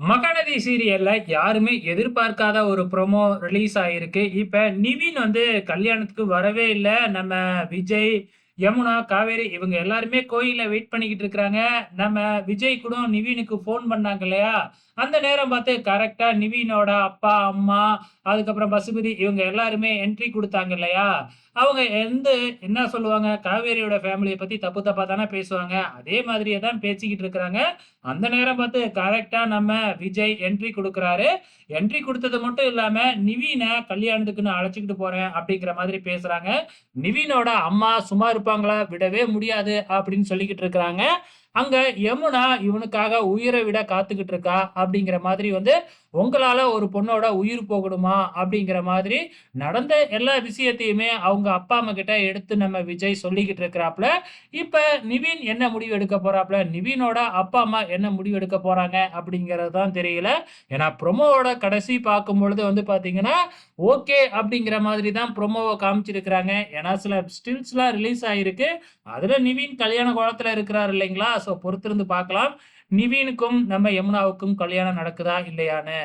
மகாநதி சீரியல்ல யாருமே எதிர்பார்க்காத ஒரு ப்ரோமோ ரிலீஸ் ஆயிருக்கு. இப்ப நிவின் வந்து கல்யாணத்துக்கு வரவே இல்லை நம்ம விஜய், யமுனா, காவேரி இவங்க எல்லாருமே கோயில்ல வெயிட் பண்ணிக்கிட்டு இருக்காங்க. நம்ம விஜய் கூட நிவினுக்கு ஃபோன் பண்ணாங்க இல்லையா? அந்த நேரம் பார்த்து கரெக்டா நிவினோட அப்பா, அம்மா, அதுக்கப்புறம் பசுபதி இவங்க எல்லாருமே என்ட்ரி குடுத்தாங்க இல்லையா? அவங்க எந்து என்ன சொல்லுவாங்க? காவேரியோட ஃபேமிலியை பத்தி தப்பு தப்பா தானே பேசுவாங்க. அதே மாதிரியே தான் பேசிக்கிட்டு இருக்கிறாங்க. அந்த நேரம் பார்த்து கரெக்டா நம்ம விஜய் என்ட்ரி குடுக்குறாரு. என்ட்ரி குடுத்தது மட்டும் இல்லாம, நிவீனை கல்யாணத்துக்கு நான் அழைச்சுக்கிட்டு போறேன் அப்படிங்கிற மாதிரி பேசுறாங்க. நிவினோட அம்மா சும்மா இருப்பாங்களா? விடவே முடியாது அப்படின்னு சொல்லிக்கிட்டு இருக்கிறாங்க. அங்க யமுனா இவனுக்காக உயிரை விட காத்துக்கிட்டு இருக்கா அப்படிங்கிற மாதிரி வந்து, உங்களால ஒரு பொண்ணோட உயிர் போகணுமா? அப்படிங்கிற மாதிரி நடந்த எல்லா விஷயத்தையுமே அவங்க அப்பா, அம்மா கிட்ட எடுத்து நம்ம விஜய் சொல்லிக்கிட்டு இருக்கிறாப்ல. இப்ப நிவின் என்ன முடிவு எடுக்க போறாப்ல? நிவினோட அப்பா, அம்மா என்ன முடிவு எடுக்க போறாங்க அப்படிங்கிறது தான் தெரியல. ஏன்னா ப்ரோமோவோட கடைசி பார்க்கும் பொழுது வந்து பார்த்தீங்கன்னா, ஓகே அப்படிங்கிற மாதிரி தான் ப்ரொமோவை காமிச்சிருக்கிறாங்க. ஏன்னா சில ஸ்டில்ஸ்லாம் ரிலீஸ் ஆயிருக்கு. அதுல நிவின் கல்யாண கோலத்தில் இருக்கிறாரு இல்லைங்களா? ஸோ பொறுத்திருந்து பார்க்கலாம். நிவினுக்கும் நம்ம யமுனாவுக்கும் கல்யாணம் நடக்குதா? இல்லையான்னு.